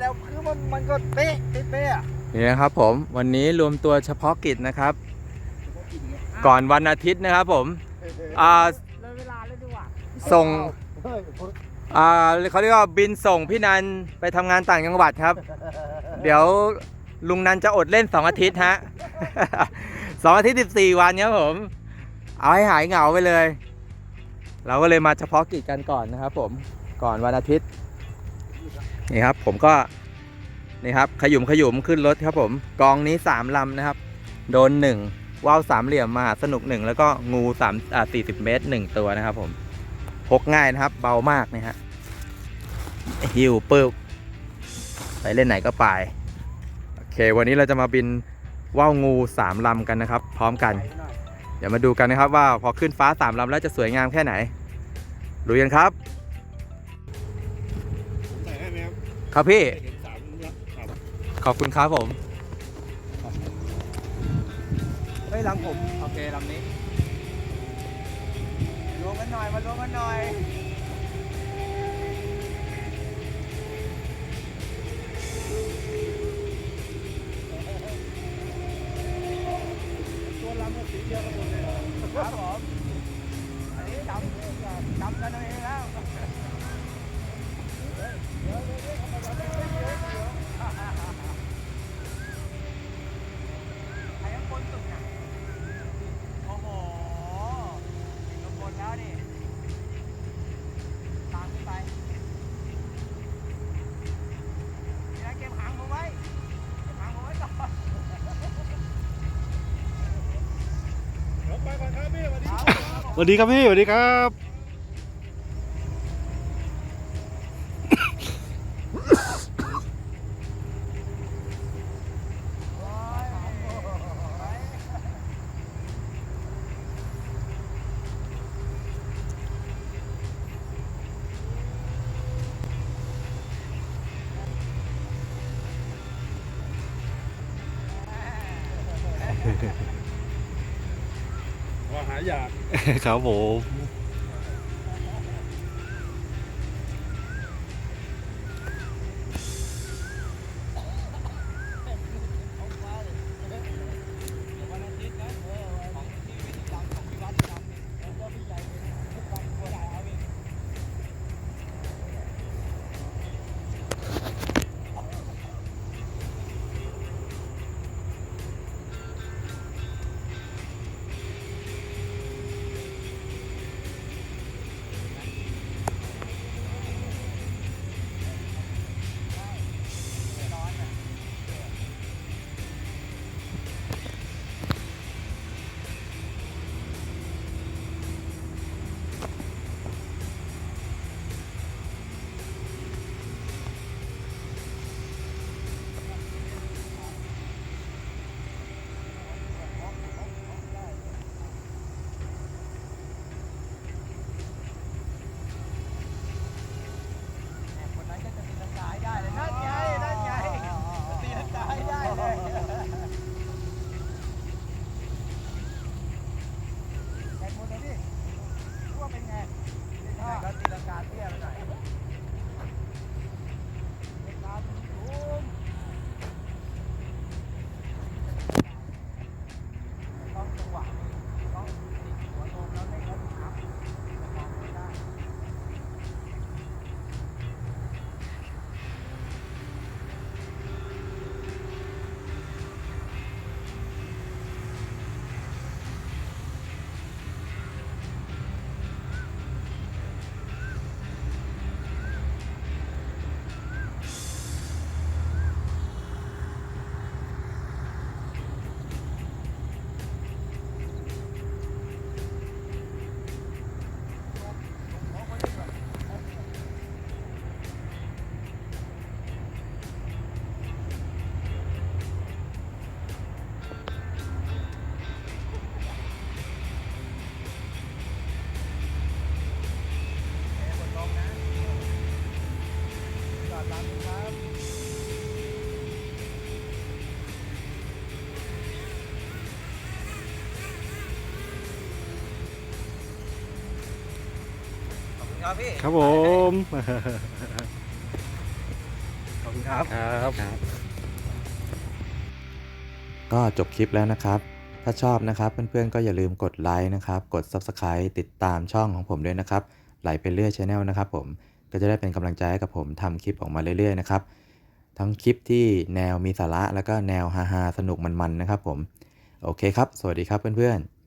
แล้วคือมันมันก็เป๊ะเป๊ะเป๊ะอะนี่นะครับผมวันนี้รวมตัวเฉพาะกิจนะครับ ก่อนวันอาทิตย์นะครับผมอ่าเลยเวลาเลยดีกว่าส่งเฮ้ยอ่าเขาเรียกว่าบินส่งพี่นันไปทำงานต่างจังหวัดครับ เดี๋ยวลุงนันจะอดเล่น 2 อาทิตย์ฮะสองอาทิตย์ 14 วันครับผม เอาให้หายเหงาไปเลย เราก็เลยมาเฉพาะกิจกันก่อนนะครับผมก่อนวันอาทิตย์ นี่ครับผมก็นี่ครับขยุมขยุมขึ้นรถครับผมกองนี้3ลำนะครับ โดน1ว่าวสามเหลี่ยมมหาสนุก1แล้วก็งู3อ่า40เมตร1ตัวนะครับ ผมพกง่ายนะครับ เบามากนะฮะหิวปึ๊บไปเล่นไหนก็ไปโอเค วันนี้เราจะมาบินว่าวงูสามลำกันนะครับ พร้อมกัน เดี๋ยวมาดูกันนะครับว่าพอขึ้นฟ้าสามลำแล้วจะสวยงามแค่ไหนดูกันครับ ครับพี่ เห็นสามครับครับขอบคุณครับผม เฮ้ยลำผม โอเคลำนี้รวมกันหน่อยมารวมกันหน่อย สวัสดีครับพี่สวัสดีครับว่าหา อยาก ครับผม คุณครับพี่ ครับผมขอบอบคุณครับ ครับ ก็จบคลิปแล้วนะครับ ถ้าชอบนะครับ เพื่อนๆก็อย่าลืมกดไลค์นะครับ กด Subscribe ติดตามช่องของผมด้วยนะครับ ไหลไปเรื่อยช n แนลนะครับผม ก็จะได้เป็นกำลังใจให้กับผมทำคลิปออกมาเรื่อยๆนะครับ ทั้งคลิปที่แนวมีสาระแล้วก็แนวฮาๆสนุกมันๆนะครับผม โอเคครับ สวัสดีครับเพื่อนๆ